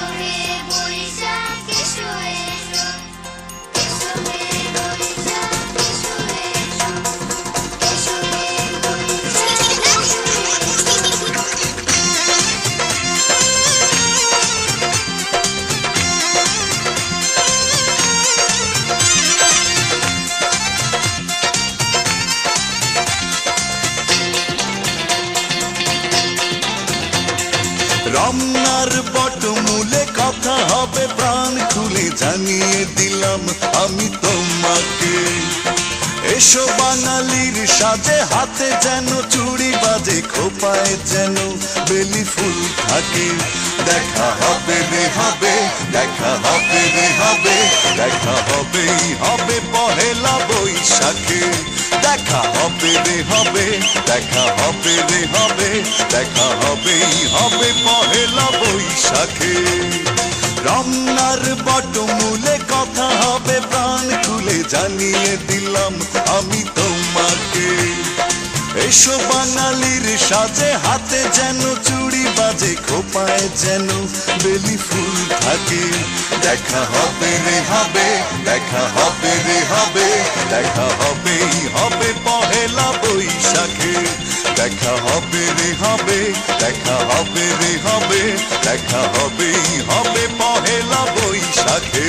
এসো রমনার বটমূলে কথা হবে, প্রাণ খুলে জানিয়ে দিলাম আমি তোমাকে। এসো বাঙালির সাজে, হাতে যেন চুড়ি বাজে, খোপায় যেন বেলি ফুল থাকে। দেখা হবে রে হবে, দেখা হবে রে হবে, দেখা হবেই হবে পহেলা বৈশাখে। দেখা হবে রে হবে, দেখা হবে রে হবে, দেখা হবেই, হবে পহেলা বৈশাখে। রমনার বটমূলে কথা হবে, প্রাণ খুলে জানিয়ে দিলাম আমি তোমাকে। এসো বাঙালির সাজে, হাতে যেন চুড়ি বাজে, খোপায় যেন বেলি ফুল থাকে। দেখা হবে রে, হবে, দেখা হবে রে, হবে, দেখা হবেই হবে দেখা হবে রে হবে দেখা হবে রে হবে দেখা হবেই হবে পহেলা বৈশাখে।